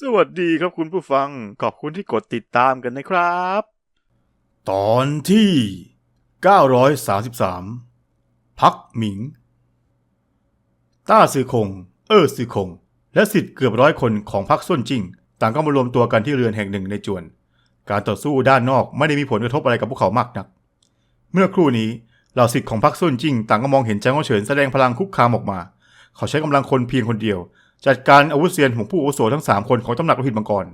สวัสดีครับคุณผู้ฟัง ขอบคุณที่กดติดตามกันนะครับ ตอนที่ 933 พักหมิง ต้าซือคง เออซือคง และสิทธิ์เกือบร้อยคนของพรรคส้นจิ้ง ต่างก็มารวมตัวกันที่เรือนแห่งหนึ่งในจวน การต่อสู้ด้านนอกไม่ได้มีผลกระทบอะไรกับพวกเขามากนัก เมื่อครู่นี้เหล่าสิทธิ์ของพรรคส้นจิ้งต่างก็มองเห็นจ้งว่าเฉินแสดงพลังคุกคามออกมา เขาใช้กำลังคนเพียงคนเดียว จัดการอาวุธเซียนของผู้อาวุโสทั้งสามคนของตำหนักโลหิตมังกร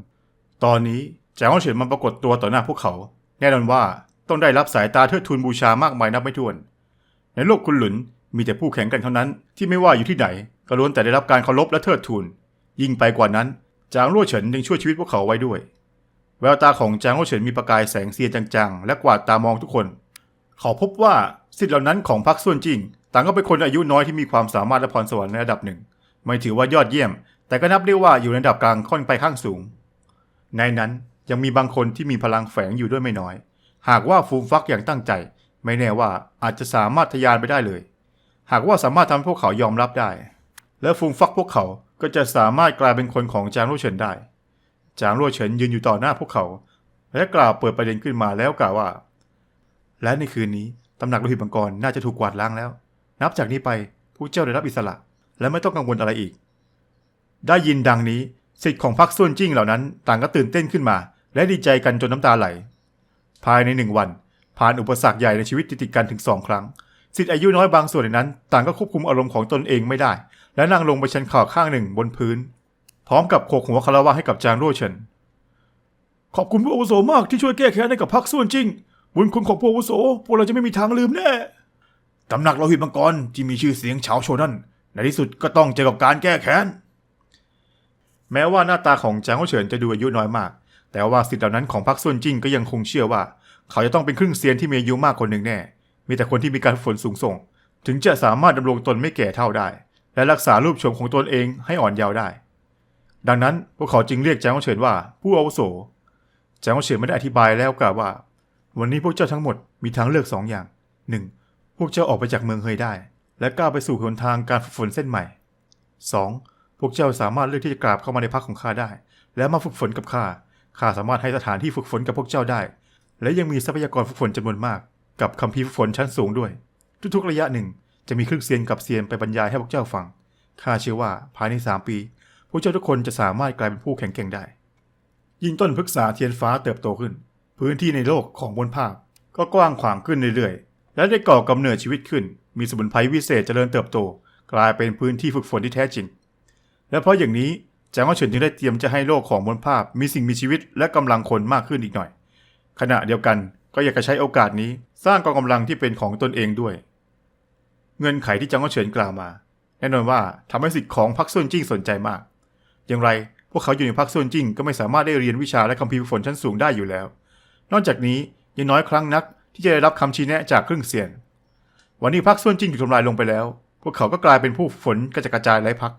ตอนนี้แจ้งว่าเฉินมันปรากฏตัวต่อหน้าพวกเขา แน่นอนว่าต้องได้รับสายตาเทิดทูนบูชามากมายนับไม่ถ้วน ในโลกคุณหลุนมีแต่ผู้แข่งกันเท่านั้นที่ไม่ว่าอยู่ที่ไหนก็ล้วนแต่ได้รับการเคารพและเทิดทูน ยิ่งไปกว่านั้นจางรั่วเฉินยังช่วยชีวิตพวกเขาไว้ด้วย แววตาของจางรั่วเฉินมีประกายแสงเสียจางๆ และกวาดตามองทุกคน เขาพบว่าสิทธิ์เหล่านั้นของพรรคส่วนจริง ต่างก็เป็นคนอายุน้อยที่มีความสามารถและพรสวรรค์ในระดับหนึ่ง ไม่ถือว่ายอดเยี่ยม แต่ก็นับได้ว่าอยู่ในระดับกลางค่อนไปข้างสูง ในนั้นยังมีบางคนที่มีพลังแฝงอยู่ด้วยไม่น้อย หากว่าฟูมฟักอย่างตั้งใจ ไม่แน่ว่าอาจจะสามารถทะยานไปได้เลย หากว่าสามารถทำให้พวกเขายอมรับได้ และฟูมฟักพวกเขาก็จะสามารถกลายเป็นคนของจางรั่วเฉินได้ จางรั่วเฉินยืนอยู่ต่อหน้าพวกเขา และกล่าวเปิดประเด็นขึ้นมาแล้วกล่าวว่า และในคืนนี้ตำหนักโลหิตมังกรน่าจะถูกกวาดล้างแล้ว นับจากนี้ไปผู้เจ้าได้รับอิสระ และไม่ต้องกังวลอะไรอีก ได้ยินดังนี้สิทธิ์ของพรรคส่วนจิ้งเหล่านั้น ต่างก็ตื่นเต้นขึ้นมา และดีใจกันจนน้ำตาไหล ภายในหนึ่งวัน ผ่านอุปสรรคใหญ่ในชีวิตติดกันถึงสองครั้งสิทธิ์อายุน้อยบางส่วนในนั้น ต่างก็ควบคุมอารมณ์ของตนเองไม่ได้ และนั่งลงไปชันข่าข้างหนึ่งบนพื้น พร้อมกับโขกหัวคารวะให้กับจางโร่เฉินขอบคุณผู้อาวุโสมากที่ช่วยแก้แค้นให้กับพรรคส่วนจริง บุญคุณของผู้อาวุโสพวกเราจะไม่มีทางลืมแน่ตำหนักโลหิตมังกรที่มีชื่อเสียงเฉาโชนั่น ในที่สุดก็ต้องเจอกับการแก้แค้น แม้ว่าหน้าตาของจางเฉินจะดูอายุน้อยมาก แต่ว่าสิทธิ์เหล่านั้นของพรรคส่วนจิ้งก็ยังคงเชื่อว่า เขาจะต้องเป็นครึ่งเซียนที่มีอายุมากคนหนึ่งแน่ มีแต่คนที่มีการฝนสูงส่ง ถึงจะสามารถดำรงตนไม่แก่เท่าได้ และรักษารูปโฉมของตนเองให้อ่อนเยาว์ได้ ดังนั้นพวกเขาจึงเรียกจางเฉินว่าผู้อาวุโสจางเฉินไม่ได้อธิบายแล้วกล่าวว่า วันนี้พวกเจ้าทั้งหมดมีทางเลือกสองอย่างหนึ่งพวกเจ้าออกไปจากเมืองเฮยได้ และก้าวไปสู่หนทางการฝึกฝนเส้นใหม่ 2. พวกเจ้าสามารถเลือกที่จะกราบเข้ามาในพักของข้าได้ และมาฝึกฝนกับข้า ข้าสามารถให้สถานที่ฝึกฝนกับพวกเจ้าได้ และยังมีทรัพยากรฝึกฝนจำนวนมาก กับคัมภีร์ฝึกฝนชั้นสูงด้วย ทุกๆระยะหนึ่ง จะมีครึ่งเซียนกับเซียนไปบรรยายให้พวกเจ้าฟัง ข้าเชื่อว่าภายใน 3 ปี พวกเจ้าทุกคนจะสามารถกลายเป็นผู้แข็งแกร่งได้ ยิ่งต้นพฤกษาเทียนฟ้าเติบโตขึ้น พื้นที่ในโลกของบนภาพ ก็กว้างขวางขึ้นเรื่อยๆ และได้ก่อกำเนิดชีวิตขึ้น มีสมุนไพรวิเศษเจริญเติบโต กลายเป็นพื้นที่ฝึกฝนที่แท้จริง และเพราะอย่างนี้จางว่าเฉินจึงได้เตรียมจะให้โลกของมนภาพ มีสิ่งมีชีวิตและกำลังคนมากขึ้นอีกหน่อย ขณะเดียวกันก็อยากจะใช้โอกาสนี้สร้างกองกำลังที่เป็นของตนเองด้วย เงินไขที่จางว่าเฉินกล่าวมา แน่นอนว่าทำให้สิทธิ์ของพรรคส่วนจิ้งสนใจมาก อย่างไรพวกเขาอยู่ในพรรคส่วนจิ้งก็ไม่สามารถได้เรียนวิชาและคัมภีร์ฝึกฝนชั้นสูงได้อยู่แล้ว นอกจากนี้ยังน้อยครั้งนักที่จะได้รับคำชี้แนะจากครึ่งเซียน วันนี้พรรคส่วนจริงถูกทำลายลงไปแล้ว พวกเขาก็กลายเป็นผู้ฝึกฝนกระจายกระจายไร้พัก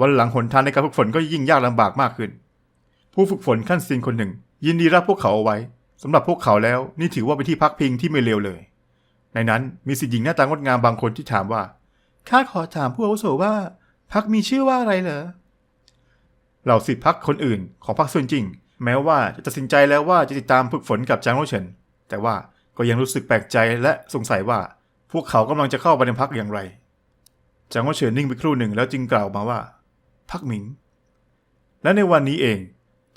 วันหลังหนทางในการฝึกฝนก็ยิ่งยากลำบากมากขึ้น ผู้ฝึกฝนขั้นซีนคนหนึ่ง ยินดีรับพวกเขาเอาไว้สำหรับพวกเขาแล้วนี่ถือว่าเป็นที่พักพิงที่ไม่เลวเลย ในนั้นมีสิทธิหญิงหน้าตางดงามบางคนที่ถามว่าข้าขอถามผู้อาวุโสว่าพักมีชื่อว่าอะไรเหรอเหล่าสิทธิพักคนอื่นของพักส่วนจริง แม้ว่าจะตัดสินใจแล้วว่าจะติดตามฝึกฝนกับจางโรเฉินแต่ว่าก็ยังรู้สึกแปลกใจและสงสัยว่า พวกเขากำลังจะเข้าไปในพักอย่างไร จางโรเฉินนิ่งไปครู่หนึ่งแล้วจึงกล่าวมาว่า พักหมิง และในวันนี้เอง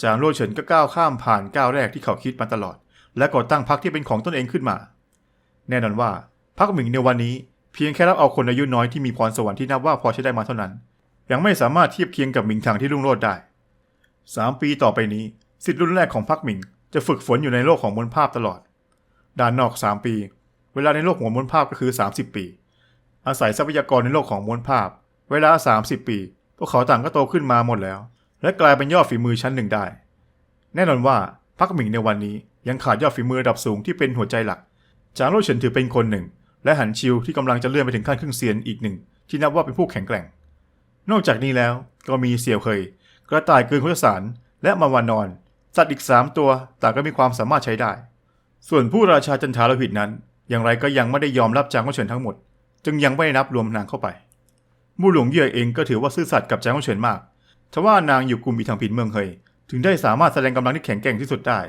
จางโรเฉินก็ก้าวข้ามผ่านก้าวแรกที่เขาคิดมาตลอด และก่อตั้งพรรคที่เป็นของตนเองขึ้นมา แน่นอนว่าพรรคหมิงในวันนี้เพียงแค่รับเอาคนอายุน้อยที่มีพรสวรรค์ที่นับว่าพอใช้ได้มาเท่านั้น ยังไม่สามารถเทียบเคียงกับหมิงทางที่รุ่งโรจน์ได้สามปีต่อไปนี้สิทธิ์รุ่นแรกของพรรคหมิงจะฝึกฝนอยู่ในโลกของมนภาพตลอด ด้านนอกสามปี เวลาในโลกของมวลภาพก็คือ 30 ปี อาศัยทรัพยากรในโลกของมวลภาพ เวลา 30 ปี พวกเขาต่างก็โตขึ้นมาหมดแล้ว และกลายเป็นยอดฝีมือชั้นหนึ่งได้ แน่นอนว่าพักหมิงในวันนี้ยังขาดยอดฝีมือระดับสูงที่เป็นหัวใจหลัก จางโลเฉินถือเป็นคนหนึ่ง และหันชิวที่กำลังจะเลื่อนไปถึงขั้นครึ่งเซียนอีกหนึ่ง ที่นับว่าเป็นผู้แข็งแกร่ง นอกจากนี้แล้วก็มีเสี่ยวเคย กระต่ายเกินคุสารและมาวานอน สัตว์อีกสามตัวต่างก็มีความสามารถใช้ได้ ส่วนผู้ราชาจันทาลหิตนั้น อย่างไรก็ยังไม่ได้ยอมรับจางโอเฉินทั้งหมด จึงยังไม่ได้นับรวมนางเข้าไป มู่หลวงเย่เองก็ถือว่าซื่อสัตย์กับจางโอเฉินมากทว่านางอยู่กลุ่มอีทางผินเมืองเฮยถึงได้สามารถแสดงกำลังที่แข็งแกร่งที่สุดได้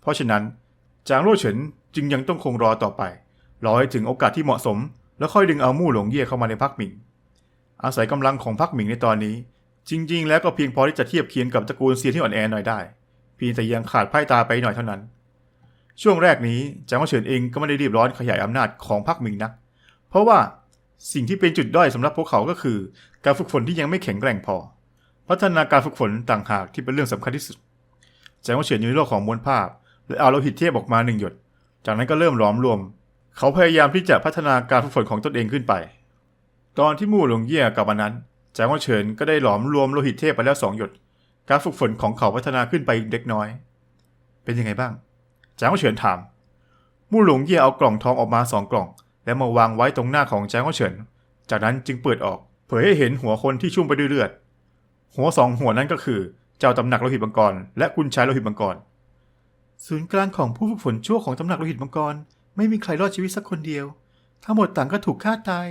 เพราะฉะนั้นจางโล่เฉินจึงยังต้องคงรอต่อไป รอให้ถึงโอกาสที่เหมาะสม แล้วค่อยดึงเอามู่หลงเย่เข้ามาในพักหมิง อาศัยกำลังของพักหมิงในตอนนี้ จริง ๆ แล้วก็เพียงพอที่จะเทียบเคียงกับตระกูลเซียนที่อ่อนแอหน่อยได้เพียงแต่ยังขาดไพ่ตาไปหน่อยเท่านั้น ช่วงแรกนี้จางโล่เฉินเองก็ไม่ได้รีบร้อนขยายอำนาจของพักหมิงนัก เพราะว่าสิ่งที่เป็นจุดด้อยสำหรับพวกเขาก็คือ การฝึกฝนที่ยังไม่แข็งแกร่งพอ พัฒนาการฝึกฝนต่างหากที่เป็นเรื่องสำคัญที่สุดแจงว่าเฉียนอยู่ในโลกของมวลภาพ และเอาโลหิตเทียบออกมาหนึ่งหยด จากนั้นก็เริ่มหลอมรวม เขาพยายามที่จะพัฒนาการฝึกฝนของตนเองขึ้นไป ตอนที่มู่หลงเย่กลับมานั้นแจงว่าเฉินก็ได้หลอมรวมโลหิตเทพไปแล้วสองหยด การฝึกฝนของเขาพัฒนาขึ้นไปเล็กน้อย เป็นยังไงบ้าง แจงว่าเฉินถามมู่หลงเย่เอากล่องทองออกมาสองกล่อง แล้วมาวางไว้ตรงหน้าของแจงว่าเฉิน จากนั้นจึงเปิดออก เผยให้เห็นหัวคนที่ชุ่มไปด้วยเลือด หัวสองหัวนั้นก็คือ เจ้าตำหนักโลหิตมังกรและคุณชายโลหิตมังกร ศูนย์กลางของผู้ฝึกฝนชั่วของตำหนักโลหิตมังกร ไม่มีใครรอดชีวิตสักคนเดียว ทั้งหมดต่างก็ถูกฆ่าตาย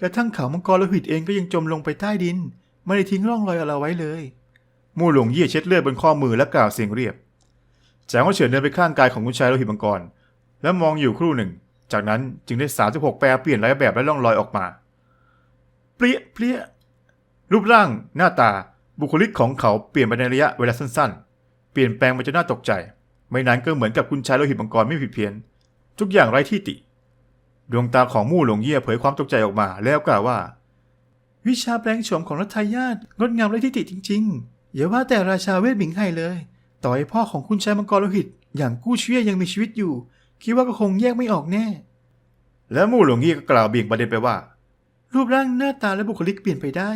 กระทั่งเขามังกรโลหิตเองก็ยังจมลงไปใต้ดิน ไม่ได้ทิ้งร่องรอยอะไรไว้เลย มู่หลงเยี่ยเช็ดเลือดบนข้อมือและกล่าวเสียงเรียบ แจงว่าเฉินเดินไปข้างกายของคุณชายโลหิตมังกร แล้วมองอยู่ครู่หนึ่ง จากนั้นจึงได้36แปรเปลี่ยนหลายแบบและร่องรอยออกมา เปรี้ยเปรี้ยรูปร่างหน้าตาบุคลิกของเขาเปลี่ยนไปในระยะเวลาสั้นๆ เปลี่ยนแปลงไปจนน่าตกใจ ไม่นานก็เหมือนกับคุณชายโลหิตมังกรไม่ผิดเพี้ยน ทุกอย่างไร้ที่ติ ดวงตาของมู่หลงเยี่ยเผยความตกใจออกมา แล้วกล่าวว่า วิชาแปลงโฉมของรัฐายาทงดงามไร้ที่ติจริง ๆ อย่าว่าแต่ราชาเวทหมิงไห่เลย ต่อให้พ่อของคุณชายมังกรโลหิต อย่างกู้เชี่ยยังมีชีวิตอยู่ คิดว่าก็คงแยกไม่ออกแน่ และมู่หลงเยี่ยก็กล่าวเบี่ยงประเด็นไปว่า รูปร่างหน้าตาและบุคลิกเปลี่ยนไปได้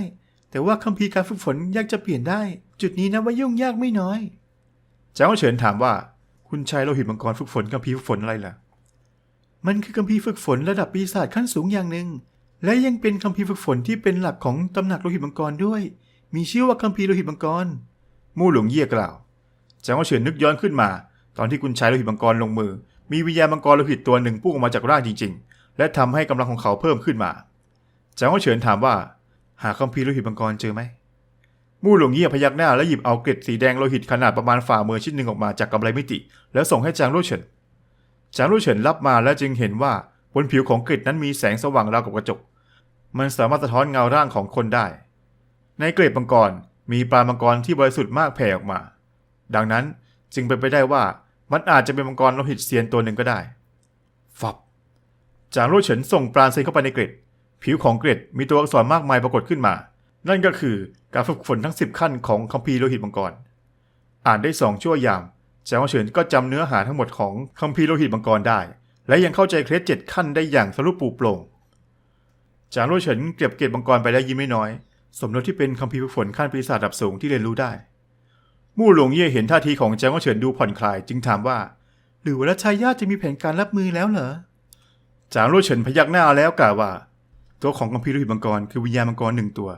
แต่ว่าคัมภีร์การฝึกฝนยากจะเปลี่ยนได้ จุดนี้นะว่ายุ่งยากไม่น้อย เจ้าเฉินถามว่า คุณชายโลหิตมังกรฝึกฝนคัมภีร์ฝึกฝนอะไรล่ะ มันคือคัมภีร์ฝึกฝนระดับปีศาจขั้นสูงอย่างหนึ่ง และยังเป็นคัมภีร์ฝึกฝนที่เป็นหลักของตำหนักโลหิตมังกรด้วย มีชื่อว่าคัมภีร์โลหิตมังกร มู่หลงเยี่ยกล่าวเจ้าเฉินนึกย้อนขึ้นมา ตอนที่คุณชายโลหิตมังกรลงมือ มีวิญญาณมังกรโลหิตตัวหนึ่งพุ่งออกมาจากร่างจริง ๆ และทำให้กำลังของเขาเพิ่มขึ้นมาจางว่าเฉินถามว่า หาคัมภีร์โลหิตมังกรเจอไหมมู่หลงเงียพยักหน้าแล้วหยิบเอาเกล็ดสีแดงโลหิตขนาดประมาณฝ่ามือชิ้นหนึ่งออกมาจากกำไลมิติ แล้วส่งให้จางลู่เฉิน จางลู่เฉินรับมาแล้วจึงเห็นว่าบนผิวของเกล็ดนั้นมีแสงสว่างราวกับกระจก มันสามารถสะท้อนเงาร่างของคนได้ ในเกล็ดมังกรมีปลามังกรที่บริสุทธิ์มากแผ่ออกมา ดังนั้นจึงเป็นไปได้ว่ามันอาจจะเป็นมังกรโลหิตเซียนตัวหนึ่งก็ได้ ฟับ จางลู่เฉินส่งปราณเซนเข้าไปในเกล็ด ผิวของเกล็ดมีตัวอักษรมากมายปรากฏขึ้นมา นั่นก็คือการฝึกฝนทั้ง 10 ขั้นของคัมภีร์โลหิตมังกร อ่านได้สองชั่วยาม จางเฉินก็จำเนื้อหาทั้งหมดของคัมภีร์โลหิตมังกรได้ และยังเข้าใจเคล็ดเจ็ดขั้นได้อย่างทะลุปูโปร่ง จางโลเฉินเก็บเกล็ดมังกรไปแล้วยิ้มไม่น้อย สมรสที่เป็นคัมภีร์ฝึกฝนขั้นปีศาจระดับสูงที่เรียนรู้ได้ มู่หลงเย่เห็นท่าทีของแจางโลเฉินดูผ่อนคลาย จึงถามว่า หรือว่ารัชายาจะมีแผนการรับมือแล้วเหรอจางโลเฉินพยักหน้าแล้วกล่าวว่า ตัวของคัมภีร์โลหิตมังกรคือวิญญาณมังกรหนึ่งตัว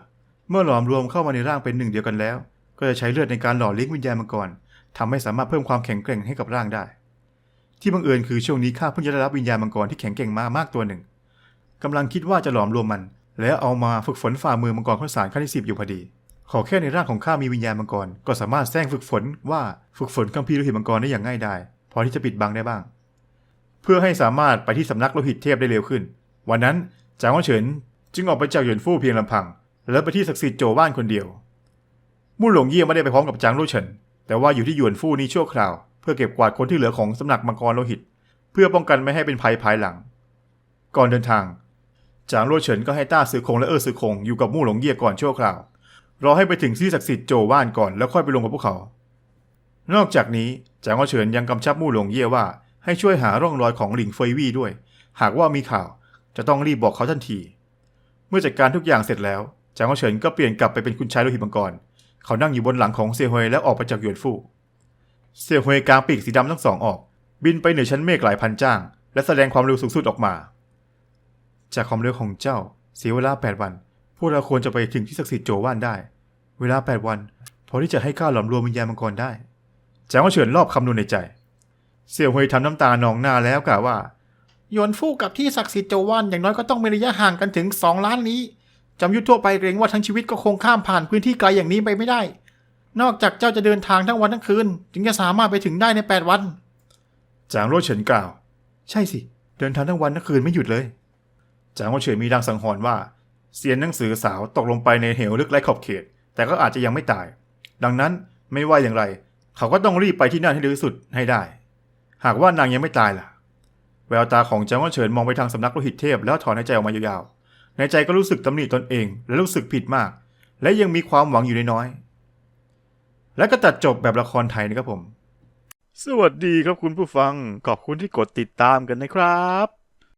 เมื่อหลอมรวมเข้ามาในร่างเป็นหนึ่งเดียวกันแล้ว ก็จะใช้เลือดในการหล่อเลี้ยงวิญญาณมังกรทำให้สามารถเพิ่มความแข็งแกร่งให้กับร่างได้ ที่บังเอิญคือช่วงนี้ข้าเพิ่งจะได้รับวิญญาณมังกรที่แข็งแกร่งมามากตัวหนึ่งกำลังคิดว่าจะหลอมรวมมัน แล้วเอามาฝึกฝนฝ่ามือมังกรข้าวสารขั้นที่สิบอยู่พอดี ขอแค่ในร่างของข้ามีวิญญาณมังกร ก็สามารถแซงฝึกฝนว่าฝึกฝนคัมภีร์โลหิตมังกรได้อย่างง่ายดายพอที่จะปิดบังได้บ้าง เพื่อให้สามารถไปที่สำนักโลหิตเทพได้เร็วขึ้น วันนั้นจางว่าเฉินจึงออกไปจากหยวนฟู่เพียงลำพัง แล้วไปที่ศักดิ์สิทธิ์โจว่านคนเดียวมู่หลงเยี่ยไม่ได้ไปพร้อมกับจางลู่เฉินแต่ว่าอยู่ที่หยวนฟู่นี้ชั่วคราว เพื่อเก็บกวาดคนที่เหลือของสำนักมังกรโลหิต เพื่อป้องกันไม่ให้เป็นภัยภายหลัง ก่อนเดินทางจางลู่เฉินก็ให้ต้าซือคงและเออซือคงอยู่กับมู่หลงเยี่ยก่อนชั่วคราว รอให้ไปถึงที่ศักดิ์สิทธิ์โจว่านก่อนแล้วค่อยไปลงกับพวกเขา นอกจากนี้จางว่าเฉินยังกำชับมู่หลงเย่ว่า ให้ช่วยหาร่องรอยของหลิงเฟยวี่ด้วย หากว่ามีข่าวจะต้องรีบบอกเขาทันที เมื่อจัดการทุกอย่างเสร็จแล้วจางว่าเฉินก็เปลี่ยนกลับไปเป็นคุณชายโลหิตมังกรเขานั่งอยู่บนหลังของเซียฮวยแล้วออกไปจากหยวนฟู่เซียฮวยกางปีกสีดำทั้งสองออก บินไปเหนือชั้นเมฆหลายพันจ้าง และแสดงความเร็วสูงสุดออกมา จากความเร็วของเจ้าเสียเวลา 8 วัน วกเราควรจะไปถึงที่ศักดิ์สิทธิ์โจว่านได้ เวลา 8 วัน พอที่จะให้ข้าหลอมรวมวิญญาณมังกรได้จางว่าเฉินรอบคำนวณในใจ เสี่ยวเฮยทำน้ำตานองหน้าแล้วกล่าวว่าหยวนฟู่กับที่ศักดิ์สิทธิ์โจวานอย่างน้อยก็ต้องมีระยะห่างกันถึง 2 ล้านลี้จำยุทธทั่วไปเกรงว่าทั้งชีวิตก็คงข้ามผ่านพื้นที่ไกลอย่างนี้ไปไม่ได้ นอกจากเจ้าจะเดินทางทั้งวันทั้งคืน จึงจะสามารถไปถึงได้ใน 8 วัน จางโรเฉินกล่าว ใช่สิ เดินทางทั้งวันทั้งคืนไม่หยุดเลย จางโรเฉินมีดังสังหรณ์ว่า เซียนหนังสือสาวตกลงไปในเหวลึกไร้ขอบเขต แต่ก็อาจจะยังไม่ตาย ดังนั้นไม่ว่าอย่างไร เขาก็ต้องรีบไปที่นั่นให้เร็วที่สุดให้ได้ หากว่านางยังไม่ตายล่ะ แววตาของจางโรเฉินมองไปทางสำนักโลหิตเทพแล้วถอนหายใจออกมายาวๆ ในใจก็รู้สึกตำหนิตนเองและรู้สึกผิดมาก และยังมีความหวังอยู่น้อยๆและก็ตัดจบแบบละครไทยนะครับผม สวัสดีครับคุณผู้ฟังขอบคุณที่กดติดตามกันนะครับ